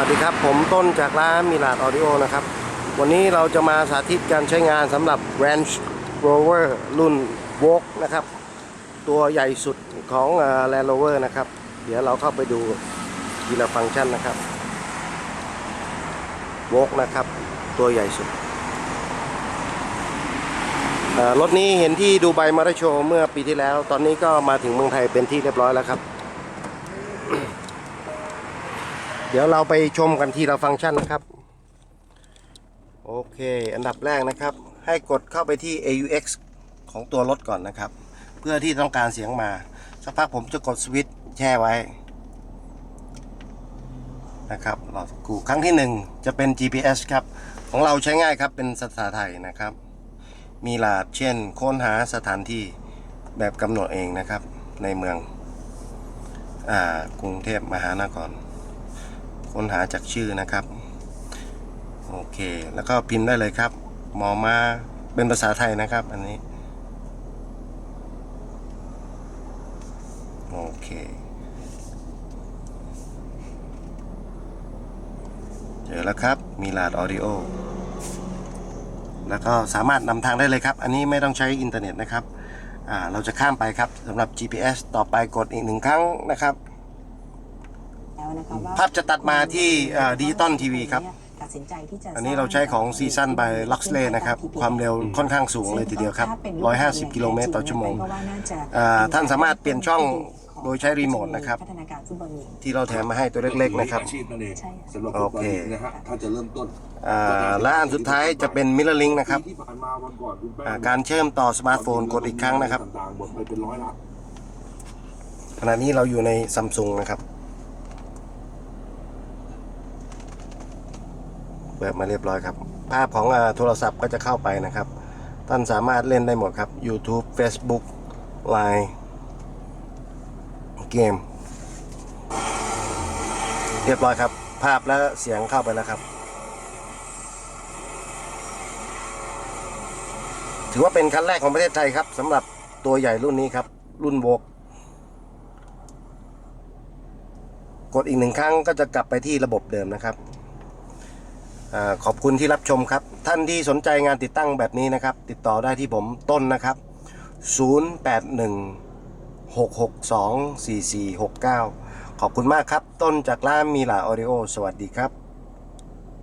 วัสดีครับ ผมต้นจากร้านมิลาดออดิโอนะครับ วันนี้เราจะมาสาธิตการใช้งานสำหรับ Range Rover รุ่น v o g นะครับ ตัวใหญ่สุดของ Land Rover นะครับ เดี๋ยวเราเข้าไปดูทีละฟังก์ชันนะครับ v o g นะครับ ตัวใหญ่สุด รถนี้เห็นที่ดูไบมาราโชว์เมื่อปีที่แล้ว ตอนนี้ก็มาถึงเมืองไทยเป็นที่เรียบร้อยแล้วครับ เดี๋ยวเราไปชมกันทีละฟังก์ชันนะครับ โอเค อันดับแรกนะครับ ให้กดเข้าไปที่ AUX ของตัวรถก่อนนะครับ เพื่อที่ต้องการเสียงมา สักพักผมจะกดสวิตช์แช่ไว้นะครับรอกูครั้งที่หนึ่งจะเป็น GPS ครับ ของเราใช้ง่ายครับเป็นภาษาไทยนะครับ มีหลาดเช่น ค้นหาสถานที่แบบกำหนดเองนะครับ ในเมืองอากรุงเทพมหานคร ค้นหาจากชื่อนะครับ โอเค แล้วก็พิมพ์ได้เลยครับหมอมาเป็นภาษาไทยนะครับ อันนี้ โอเคเจอแล้วครับ มีลาดออดิโอ แล้วก็สามารถนำทางได้เลยครับ อันนี้ไม่ต้องใช้อินเทอร์เน็ตนะครับ เราจะข้ามไปครับสำหรับ GPS ต่อไปกดอีกหนึ่งครั้งนะครับ นะคะว่าภาพจะตัดมาที่ดิจิตอลทีวีครับ ตัดสินใจที่จะอันนี้เราใช้ของซีซั n น by Luxley นะครับ ความเร็วค่อนข้างสูงเลยทีเดียวครับ 150 กิโลเมตรต่อชั่วโมงเพราะว่าน่าจะอ่าท่านสามารถเปลี่ยนช่องโดยใช้รีโมทนะครับพัฒนาการฟุตบอลหญิงที่เราแถมมาให้ตัวเล็กๆนะครับอาชีพนั่นเองใช่ค่ะสำหรับโอฟุตบอเคลลีกนะฮะถ้าจะเริ่มต้นอ่าและอันสุดท้ายจะเป็น Mirror Link นะครับที่ผ่านมาวันก่อนคุณแป้งอ่าการเชื่อมต่อสมาร์ทโฟนกดอีกครั้งนะครับต่างๆหมดไปเป็นร้อยละขณะนี้เราอยู่ในซัมซุงนะครับ เปิดมาเรียบร้อยครับ ภาพของโทรศัพท์ก็จะเข้าไปนะครับ ท่านสามารถเล่นได้หมดครับ YouTube Facebook Line เกม เรียบร้อยครับ ภาพและเสียงเข้าไปแล้วครับ ถือว่าเป็นคันแรกของประเทศไทยครับสำหรับตัวใหญ่รุ่นนี้ครับ รุ่นโวกกดอีกหนึ่งครั้งก็จะกลับไปที่ระบบเดิมนะครับ ขอบคุณที่รับชมครับ ท่านที่สนใจงานติดตั้งแบบนี้นะครับ ติดต่อได้ที่ผมต้นนะครับ 081 662 4469 ขอบคุณมากครับ ต้นจากร้านมีหลาออริโอ สวัสดีครับ